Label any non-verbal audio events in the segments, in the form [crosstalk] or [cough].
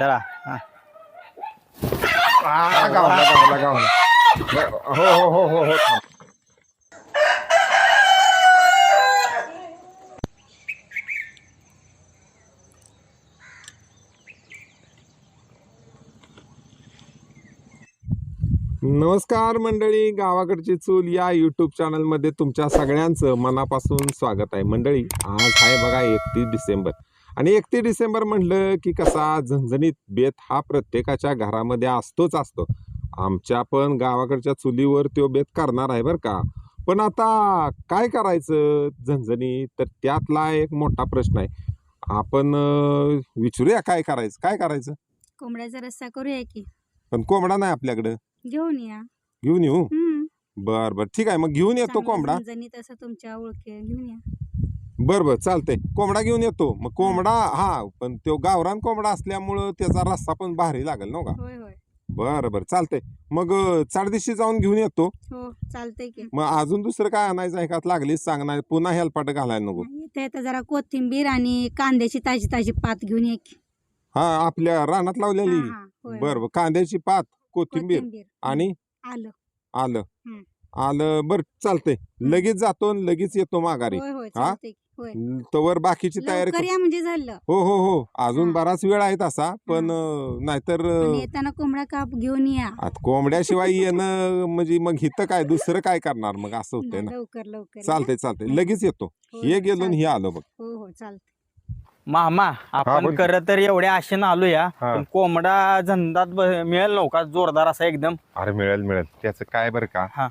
धरा हा आ, गावला गावला गावला हो हो हो हो हो थांब. नमस्कार मंडळी गावाकडची चूल या युट्यूब चॅनलमध्ये तुमच्या सगळ्यांचं मनापासून स्वागत आहे मंडळी आज आहे बघा एकतीस डिसेंबर आणि एकतीस डिसेंबर म्हटलं की कसा झणझणीत बेत हा प्रत्येकाच्या घरामध्ये असतोच असतो. आमच्या पण गावाकडच्या चुलीवर तो बेत करणार आहे बरं का. पण आता काय करायचं झणझणी तर त्यातला एक मोठा प्रश्न आहे. आपण विचारूया काय करायचं? काय करायचं? कोंबड्याचा रस्सा करूया की. पण कोंबडा नाही आपल्याकडं. घेऊन या. घेऊन येऊ? हम्म. बर बर. ठीक आहे मग घेऊन येतो चांगला कोंबडा. झणझणीत असं तुमच्या ओळखी घेऊन या. बर बर चालतंय. कोंबडा घेऊन येतो. मग कोंबडा हा पण तो गावरान कोंबडा असल्यामुळं त्याचा रस्सा पण भारी लागेल ना का? होय होय. बर बर चालतंय. मग अं, चारदिशी जाऊन घेऊन येतो. हो चालतंय की. मग अजून दुसरं काय आणायचं आहे का? लागलीच सांगणार पुन्हा हेलपाट घालायला नको. जरा कोथिंबीर आणि कांद्याची ताजी ताजी पात घेऊन ये की. हा आपल्या रानात लावलेली. हा, हा, होय, बर होय. बर कांद्याची पात कोथिंबीर कोथिंबीर. आणि? आलं. आलं. हम्म. आलं बर चालतंय. लगेच जातो आणि लगेच येतो माघारी. होय होय हा? चालतंय की. होय. तवर बाकीची तयारी लवकर कर- या म्हणजे झालं. हो हो हो. अजून हा. बराच वेळ आहे तसा पण अं, नाहीतर अं, आणि येताना कोंबडा काप घेऊन या. आता कोंबड्याशिवाय [laughs] येणं म्हणजे मग हिथं काय दुसरं काय करणार मग? असं होतंय ना. लवकर लवकर या. चालतंय चालतंय. हं. लगेच येतो. हो, हे गेलो आणि हे. आलो बघ. हो हो चालतंय. मामा बोल आपण की. करत तर एवढ्या आशेनं आलो या हा. पण कोंबडा झंदात ब- मिळेल नव्हता जोरदार असा एकदम. अरे मिळेल मिळेल. त्याचं काय बरं का? हा.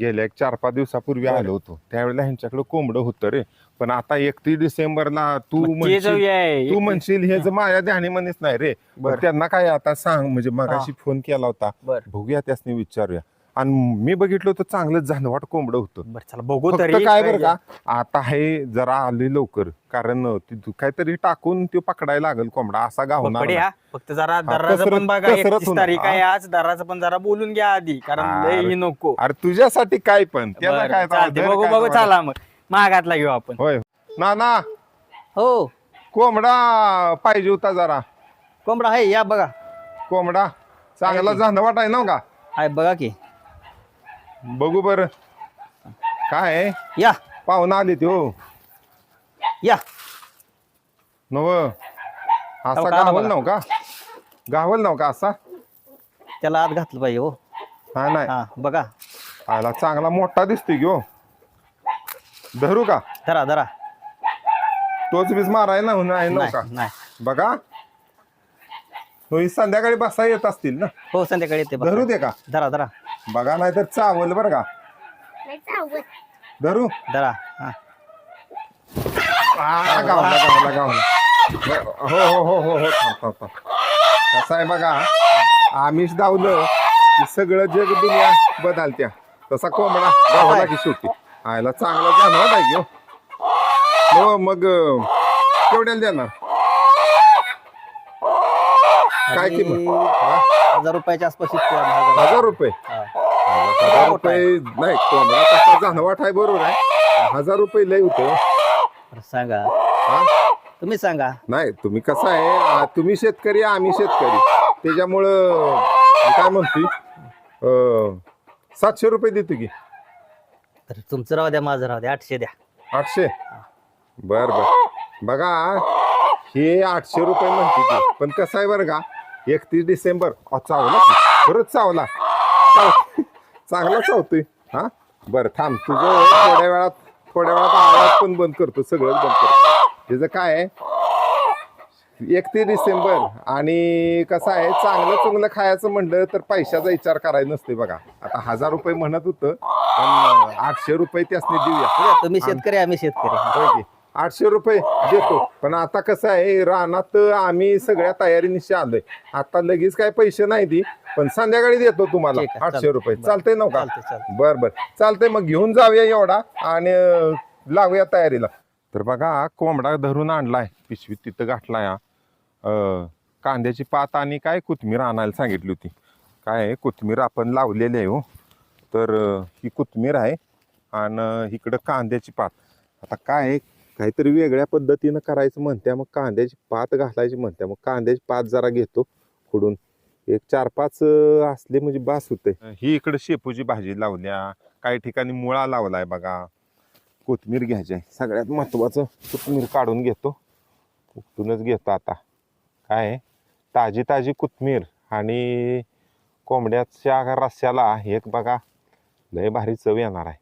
गेल्या एक चार पाच दिवसापूर्वी. आलो होतो. त्यावेळेला ह्यांच्याकडे कोंबडं होतं रे. पण आता एकतीस डिसेंबरला तू मग ते म्हणशील जाऊया तू म्हणशील हे जर माझ्या ध्यानीमध्येच नाही रे. बरं. त्यांना काय आता सांग म्हणजे मगाशी फोन केला होता. बर. बघूया त्यासनी विचारूया. आणि मी बघितलं होतं चांगलं झणवाट कोंबडं होतं बर चला बघू फक्त तरी काय बरं का आता हे जरा आले लवकर कारण काहीतरी टाकून ते पकडायला लागल कोंबडा असा गावणार पकडे नाही. हा फक्त जरा दराचं कसरत- पण बघा कसरत एकतीस होणार. तारीख आहे आज दराचं पण जरा बोलून घ्या आधी कारण अरे. ही नको अरे तुझ्यासाठी काय पण त्याला बरं, काय चालतंय. बघू काय बघू? चला मग महागातला घेऊ आपण होय ना ना हो कोंबडा पाहिजे होता जरा कोंबडा आहे या बघा कोंबडा चांगला? झंझवाट आहे ना का आहे बघा की बघू बर. काय? आहे? या. पाहुणा आली ती हो. या. नव. असा गावल बघा. नव का? गावल नव का असा? त्याला आत घातलं पाहिजे हो. हा नाही. हा बघा. आला चांगला मोठा दिसतोय की हो. धरू का? धरा धरा. तोच बीज माराय ना नाही नव का नाही नाही. बघा. हो संध्याकाळी बसा येत असतील ना? हो संध्याकाळी येते बघा. धरू दे का? धरा धरा. बघा नाही तर चावल बरं का. धरू? धरा हा. आ, गावला गावला गावला. ब- हो हो हो हो हो थांब थांब थांब. कसं आहे बघा आमिष दावलं की सगळं जग दुनिया बदलत्या. तसा कोंबडा गावला की शेवटी. आयला चांगला आहे की हो. हो मग अं, केवढ्याला देणार? काय किंमत? हा? हजार रुपयाच्या आसपास इतके आहे, हजार रुपये? हा. हजार रुपये नाही कोंबडा तसा जाणवाट आहे बरोबर आहे. हजार रुपये लय होते हो. बरं, सांगा. हा? तुम्ही सांगा. नाही तुम्ही कसं आहे आ, तुम्ही शेतकरी आम्ही शेतकरी. त्याच्यामुळं काय म्हणतोय अं, सातशे रुपये देतो की. तर तुमचं राहू द्या माझं राहू द्या आठशे द्या. आठशे? बर बर. बघा हे आठशे रुपये म्हणते ती. पण कसं आहे बरं का एकतीस डिसेंबर अ, चावला की? खरंच चावला. चाव- चांगला चावतोय. हा? बरं थांब. तुझं थोड्या वेळात थोड्या वेळात आवाज पण बंद करतो. सगळंच बंद करतो. त्याचं काय आहे? एकतीस डिसेंबर. आणि कसं आहे? चांगलं चांगलं खायचं म्हणलं तर पैशाचा विचार करायचा नसते बघा. आता हजार रुपये म्हणत होतं पण आठशे रुपये त्यासनी देऊया. तुम्ही शेतकरी आम्ही शेतकरी. होय की? आठशे रुपये देतो. पण आता कसं आहे रानात आम्ही सगळ्या तयारीनिशी आलोय. आता लगेच काय पैसे नाही दी पण संध्याकाळी देतो तुम्हाला ठीक आहे, आठशे चालतंय. रुपये बरं. चालतंय चालतंय. चालतंय बर बर. चालतंय मग घेऊन जाऊया एवढा आणि अं, लावूया तयारीला. तर बघा कोंबडा धरून आणलाय. पिशवीत तिथं हा. अं, कांद्याची पात आणि काय कोथमीर आणायला सांगितली होती. काय आहे, कोथमीर आपण लावलेली आहे हो. तर अं, ही कोथमीर आहे आणि इकडं कांद्याची पात. आता काय आहे, काहीतरी वेगळ्या पद्धतीनं करायचं म्हणत्या मग कांद्याची पात घालायची म्हणत्या मग कांद्याची पात जरा घेतो खुडून. एक चार पाच असले म्हणजे बास होते ही इकडे शेपूची भाजी लावल्या काही ठिकाणी मुळा लावलाय बघा. कोथमीर घ्यायची आहे. सगळ्यात महत्वाचं कोथमीर काढून घेतो. उपटूनच घेतो आता. काय आहे? ताजी ताजी कोथमीर आणि कोंबड्याच्या रस्स्याला एक बघा. लय भारी चव येणार आहे.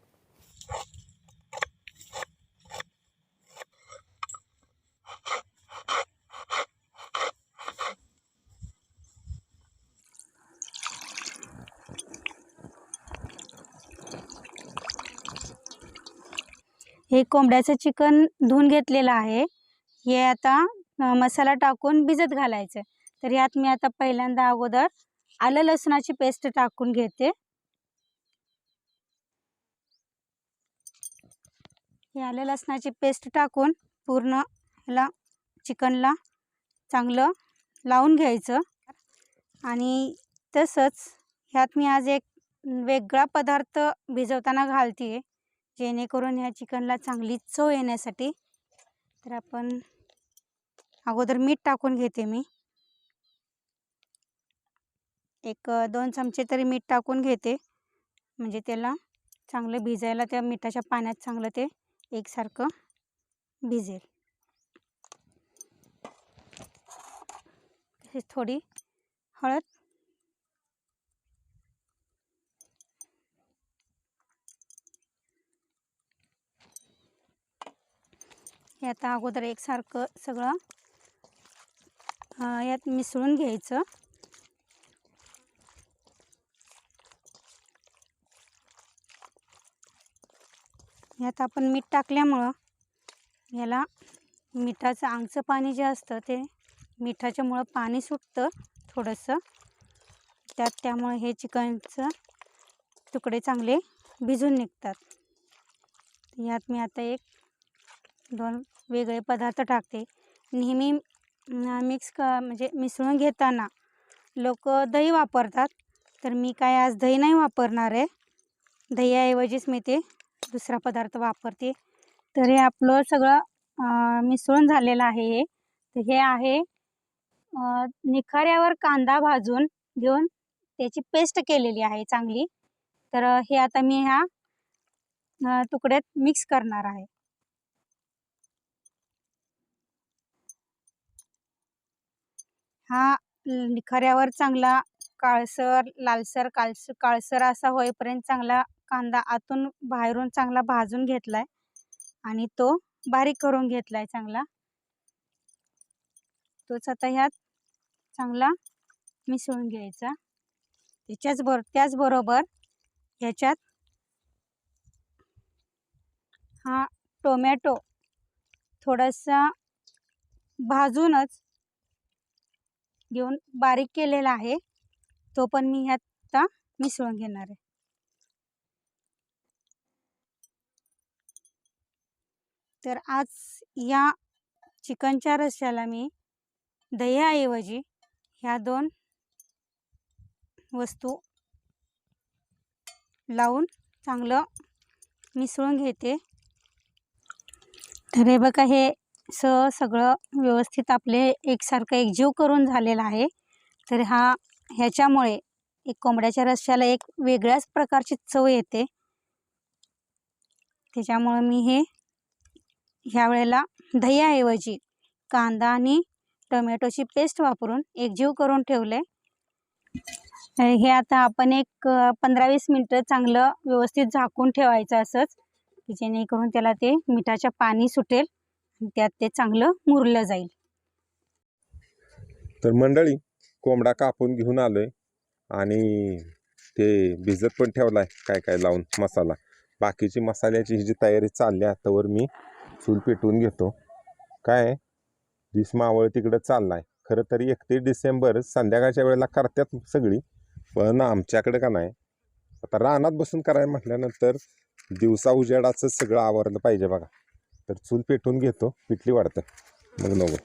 हे कोंबड्याचं चिकन धुवून घेतलेलं आहे. हे आता मसाला टाकून भिजत घालायचं. तर यात मी आता पहिल्यांदा अगोदर आलं लसणाची पेस्ट टाकून घेते. हे आलं लसणाची पेस्ट टाकून पूर्ण ह्याला चिकनला चांगलं लावून घ्यायचं. आणि तसंच ह्यात मी आज एक वेगळा पदार्थ भिजवताना घालते जेणेकरून ह्या चिकनला चांगली चव येण्यासाठी तर आपण अगोदर मीठ टाकून घेते मी. एक दोन चमचे तरी मीठ टाकून घेते. म्हणजे त्याला चांगलं भिजायला त्या मिठाच्या पाण्यात चांगलं ते एकसारखं भिजेल. तसेच थोडी हळद हे आता अगोदर एकसारखं सगळं यात मिसळून घ्यायचं. यात आपण मीठ टाकल्यामुळं याला मिठाचं आंगचं पाणी जे असतं ते मिठाच्यामुळं पाणी सुटतं थोडंसं. त्यात त्यामुळे हे चिकनचं तुकडे चांगले भिजून निघतात. यात मी आता एक दोन वेगळे पदार्थ टाकते. नेहमी मिक्स क म्हणजे मिसळून घेताना लोक दही वापरतात. तर मी काय आज दही नाही वापरणार आहे. दह्याऐवजीच मी ते दुसरा पदार्थ वापरते. तर हे आपलं सगळं मिसळून झालेलं आहे हे. तर हे आहे निखाऱ्यावर कांदा भाजून घेऊन त्याची पेस्ट केलेली आहे चांगली. तर हे आता मी ह्या तुकड्यात मिक्स करणार आहे. हा ल- निखाऱ्यावर चांगला काळसर लालसर काळस काळसर असा होईपर्यंत चांगला कांदा आतून बाहेरून चांगला भाजून घेतलाय आणि तो बारीक करून घेतलाय चांगला. तोच आता ह्यात चांगला मिसळून घ्यायचा. त्याच्याच बरो त्याचबरोबर ह्याच्यात हा टोमॅटो थोडासा भाजूनच घेऊन बारीक केलेला आहे. तो पण मी ह्यात आता मिसळून घेणार आहे. तर आज या चिकनच्या रश्याला मी दह्याऐवजी ह्या दोन वस्तू लावून चांगलं मिसळून घेते. तर हे बघा हे स सगळं व्यवस्थित आपले एकसारखं एकजीव करून झालेलं आहे. तर हा ह्याच्यामुळे एक कोंबड्याच्या रश्श्याला एक वेगळ्याच प्रकारची चव येते. त्याच्यामुळं मी हे ह्या वेळेला दह्याऐवजी कांदा आणि टोमॅटोची पेस्ट वापरून एकजीव करून ठेवले. हे आता आपण एक पंधरा वीस मिनटं चांगलं व्यवस्थित झाकून ठेवायचं असंच की जेणेकरून त्याला ते मिठाच्या पाणी सुटेल. त्यात ते चांगलं मुरलं जाईल. तर मंडळी कोंबडा कापून घेऊन आलोय आणि ते भिजत पण ठेवलाय काय काय लावून मसाला. बाकीची मसाल्याची ही जी तयारी चालली आहे आतावर मी चूल पेटवून घेतो. काय दिस मावळ तिकडं चाललाय. खरं तरी एकतीस डिसेंबर संध्याकाळच्या वेळेला करतात सगळी पण आमच्याकडे का नाही? आता रानात बसून करायला म्हटल्यानंतर दिवसा उजेडाचं सगळं आवरलं पाहिजे बघा. तर चूल पेटवून घेतो. पिठली वाढतं. मग नको.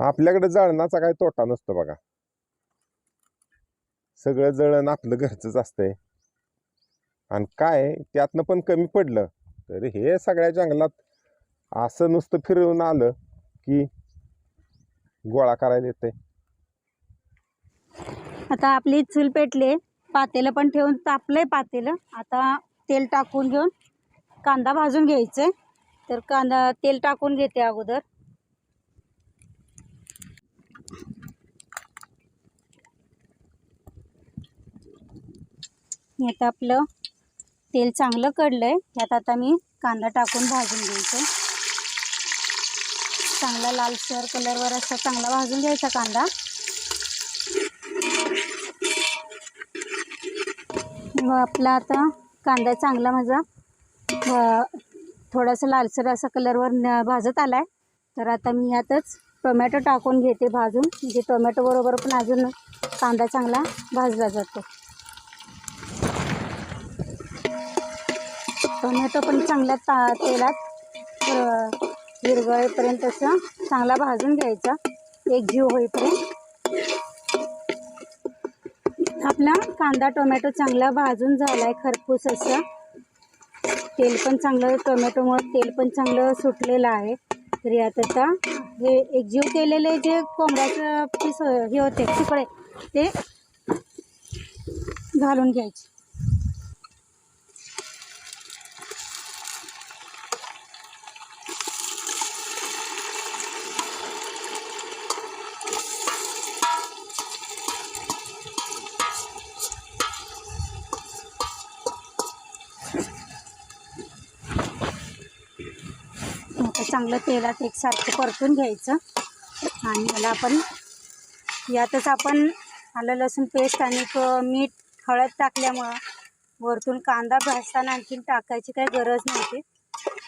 आपल्याकडे जळणाचा काही तोटा नसतो बघा. सगळं जळण आपलं घरचंच असतंय. आणि काय त्यातनं पण कमी पडलं तर हे सगळ्या जंगलात असं नुसतं फिरवून आलं की गोळा करायला येते आता आपली चूल पेटले पातेलं पण ठेवून तापलंय पातेलं. आता तेल टाकून घेऊन कांदा भाजून घ्यायचंय तर कांदा तेल टाकून घेते अगोदर. आता आपलं तेल चांगलं कडलंय. यात आता मी कांदा टाकून भाजून घ्यायचं. चांगला लालसर कलरवर असा चांगला भाजून घ्यायचा कांदा. व आपला आता कांदा चांगला माझा थ थोडासा लालसर असा कलरवर न भाजत आला आहे तर आता मी यातच टोमॅटो टाकून घेते भाजून. म्हणजे टोमॅटोबरोबर पण अजून कांदा चांगला भाजला जातो. टोमॅटो पण चांगल्या ता तेलात अ, विरघळेपर्यंत असं चांगला भाजून घ्यायचा. एक जीव होईपर्यंत. आपला कांदा टोमॅटो चांगला भाजून झाला आहे खरपूस असं. तेल पण चांगलं टोमॅटोमुळे तेल पण चांगलं सुटलेलं आहे. तरी आता हे एकजीव केलेले जे कोंबड्याचं पीस हे होते तुकडे ते घालून घ्यायचे आता चांगलं तेलात एकसारखं परतून घ्यायचं. आणि याला आपण यातच आपण आलं लसूण पेस्ट आणि मीठ हळद टाकल्यामुळं वरतून कांदा भाजताना आणखीन टाकायची काही गरज नव्हती.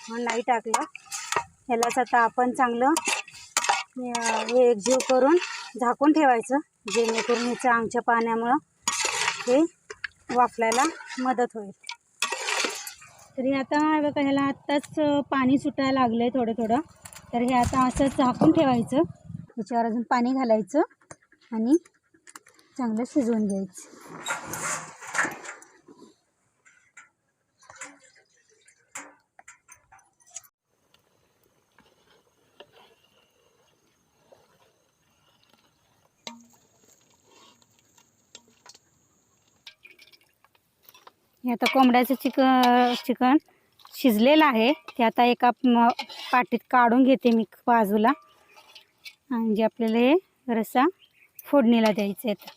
म्हणून नाही टाकलं. ह्यालाच आता आपण चांगलं हे एकजीव करून झाकून ठेवायचं. जेणेकरून ह्याच्या आमच्या पाण्यामुळं हे वाफलायला मदत होईल. तरी आता बघा ह्याला आत्ताच पाणी सुटायला लागलं आहे थोडं थोडं. तर हे आता असं झाकून ठेवायचं. त्याच्यावर अजून पाणी घालायचं आणि चांगलं शिजवून घ्यायचं. हे आता कोंबड्याचं चिक चिकन शिजलेलं आहे. ते आता एका पाटीत काढून घेते मी बाजूला. आणि जे आपल्याला हे रस्सा फोडणीला द्यायचे आहेत.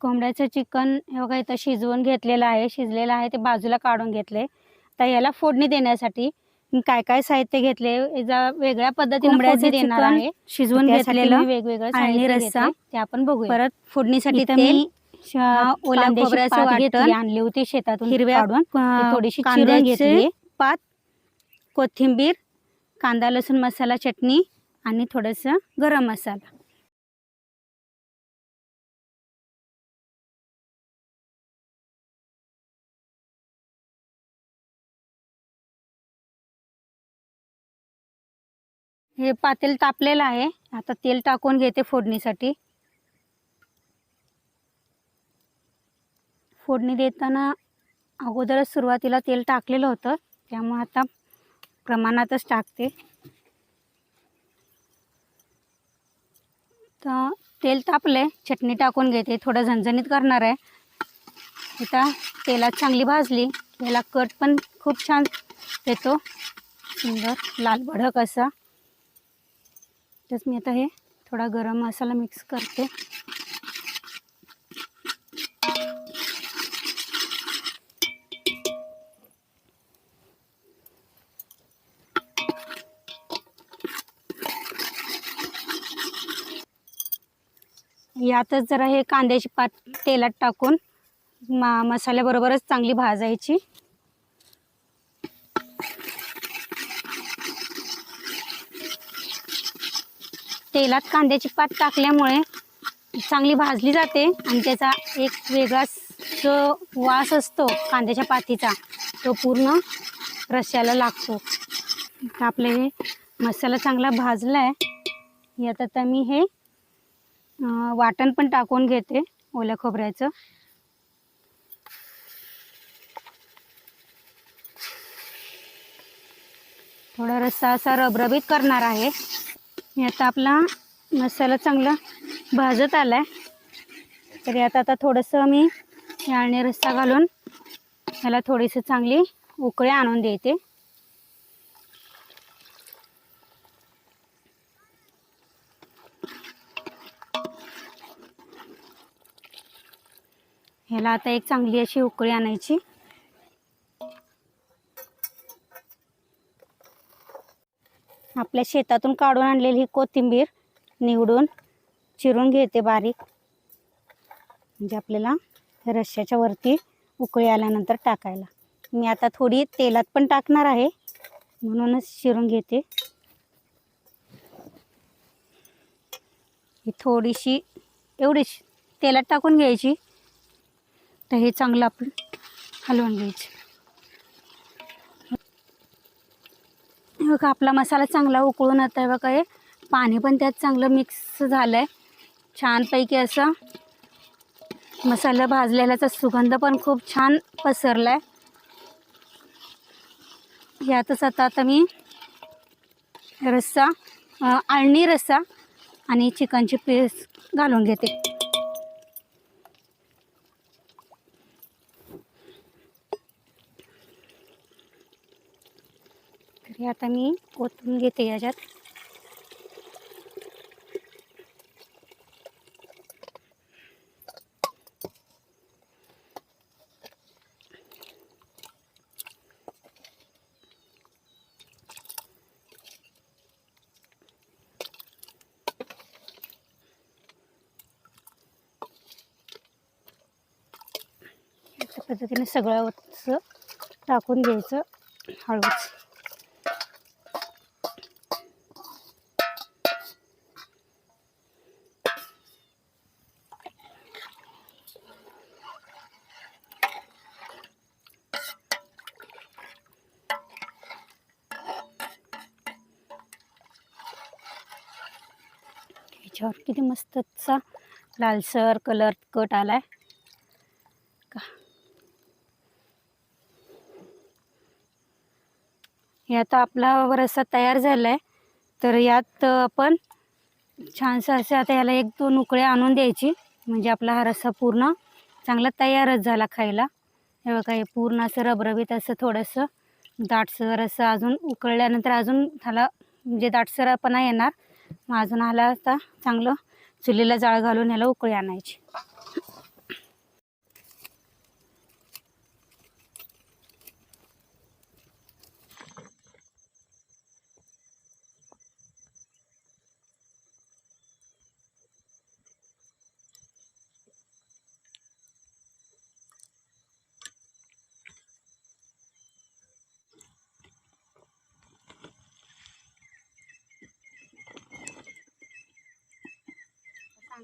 कोंबड्याचं चिकन हे बघा इथं शिजवून घेतलेलं आहे. शिजलेलं आहे ते बाजूला काढून घेतले तर याला फोडणी देण्यासाठी काय काय साहित्य घेतले वेगळ्या पद्धतीने देणार आहे. शिजवून घेतलेलं वेगवेगळं आणि रस्सा. ते आपण बघूया. परत फोडणीसाठी तेल मी कांद्याची खोबऱ्याचं वाटण आणली होती शेतातून हिरव्या थोडीशी चिरून घेतली. पात कोथिंबीर कांदा लसूण मसाला चटणी आणि थोडंसं गरम मसाला. हे पातेल तापलेलं आहे. आता तेल टाकून घेते फोडणीसाठी. फोडणी देताना अगोदरच सुरुवातीला तेल टाकलेलं होतं. त्यामुळे आता प्रमाणातच टाकते. तर तेल तापले चटणी टाकून घेते. थोडं झणझणीत करणार आहे. आता तेलात चांगली भाजली याला कट पण खूप छान येतो. सुंदर लाल भडक असा. त्याच मी आता हे थोडा गरम मसाला मिक्स करते. यातच जरा हे कांद्याची पात तेलात टाकून मा मसाल्याबरोबरच चांगली भाजायची. तेलात कांद्याची पात टाकल्यामुळे चांगली भाजली जाते आणि त्याचा एक वेगळाच जो वास असतो कांद्याच्या पातीचा. तो पूर्ण रश्याला लागतो. आपले हे मसाला चांगला भाजला आहे यात आता मी हे वाटण पण टाकून घेते ओल्या खोबऱ्याचं. थोडा रस्सा असा रबरबीत करणार आहे. मी आता आपला मसाला चांगला भाजत आला आहे तरी आता आता थोडंसं मी याळणी रस्सा घालून याला थोडीशी चांगली उकळी आणून देते. ह्याला आता एक चांगली अशी उकळी आणायची. आपल्या शेतातून काढून आणलेली ही कोथिंबीर निवडून चिरून घेते बारीक. म्हणजे आपल्याला रश्श्याच्या वरती उकळी आल्यानंतर टाकायला. मी आता थोडी तेलात पण टाकणार आहे म्हणूनच चिरून घेते. ही थोडीशी एवढीशी तेलात टाकून घ्यायची तर हे चांगलं आपण हलवून घ्यायचं. बघा आपला मसाला चांगला उकळून आता आहे बघा हे पाणी पण त्यात चांगलं मिक्स झालं आहे छानपैकी असं मसाला भाजलेल्याचा सुगंध पण खूप छान पसरला आहे यातच आता आता मी रस्सा आळणी रस्सा आणि चिकनची पेस्ट घालून घेते. तरी आता मी ओतून घेते याच्यात. पद्धतीने सगळं असं टाकून घ्यायचं हळूच. ह्याच्यावर किती लालसर कलर कट आलाय. का? हे आता आपला रस्सा तयार झाला आहे तर यात आपण छानसं असं आता याला एक दोन उकळे आणून द्यायची. म्हणजे आपला हा रस्सा पूर्ण चांगला तयारच झाला खायला. हे बघा हे पूर्ण असं रबरबीत असं थोडंसं दाटसर असं अजून उकळल्यानंतर अजून ह्याला म्हणजे दाटसरपणा येणार. मग अजून ह्याला आता चांगलं चुलीला जाळ घालून ह्याला उकळी आणायची.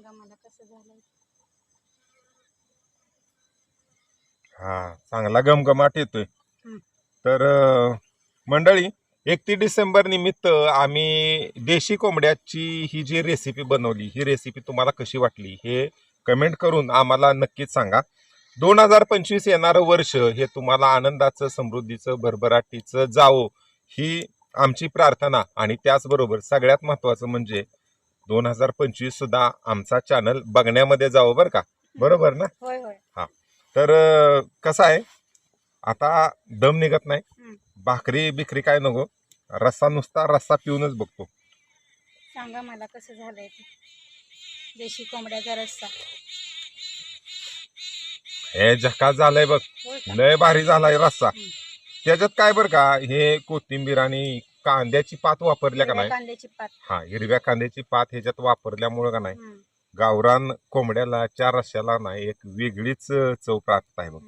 सांगा मला कसं झालं हा चांगला गमगमाट येतोय. हं. तर अं, मंडळी एकतीस डिसेंबर निमित्त आम्ही देशी कोंबड्याची ही जी रेसिपी बनवली ही रेसिपी तुम्हाला कशी वाटली हे कमेंट करून आम्हाला नक्कीच सांगा. दोन हजार पंचवीस येणारं वर्ष हे तुम्हाला आनंदाचं समृद्धीचं भरभराटीचं जावो ही आमची प्रार्थना आणि त्याचबरोबर सगळ्यात महत्त्वाचं म्हणजे दोन हजार पंचवीस सुद्धा आमचा चॅनल बघण्यामध्ये जावं बरं का? बरोबर ना? होय होय. तर अं, कसं आहे? आता दम निघत नाही. हं. भाकरी बिकरी काय नको. रस्सा नुसता रस्सा पिऊनच बघतो. सांगा मला कसं झालंय ते. देशी कोंबड्याचा रस्सा. हे झकास झालंय बघ. होय का? लय भारी झालाय रस्सा. हं. त्याच्यात काय बरं का? हे कोथिंबीर आणि कांद्याची पात वापरल्या का नाही? कांद्याची पात. हा हिरव्या कांद्याची पात ह्याच्यात वापरल्यामुळं का नाही. गावरान कोंबड्याला चार रस्स्याला नाही एक वेगळीच चव प्राप्त आहे बघ.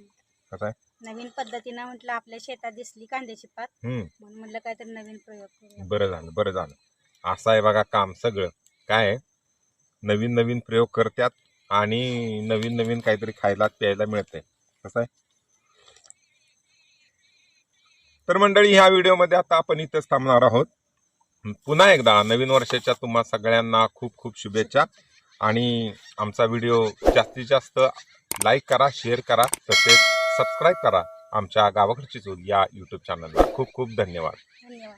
कसं आहे? नवीन पद्धतीनं म्हटलं आपल्या शेतात दिसली कांद्याची पात. हम्म. म्हणून म्हटलं काहीतरी नवीन प्रयोग करूया. बरं झालं बरं झालं. असं आहे बघा काम सगळं. काय आहे? नवीन नवीन प्रयोग करतात आणि नवीन नवीन काहीतरी खायला प्यायला मिळतंय. कसं आहे? तर मंडळी ह्या व्हिडिओमध्ये आता आपण इथंच थांबणार आहोत. पुन्हा एकदा नवीन वर्षाच्या तुम्हा सगळ्यांना खूप खूप शुभेच्छा. आणि आमचा व्हिडिओ जास्तीत जास्त लाईक करा शेअर करा तसेच सबस्क्राईब करा आमच्या गावाकडची चूल या यूट्यूब चॅनलला खूप खूप धन्यवाद. धन्यवाद.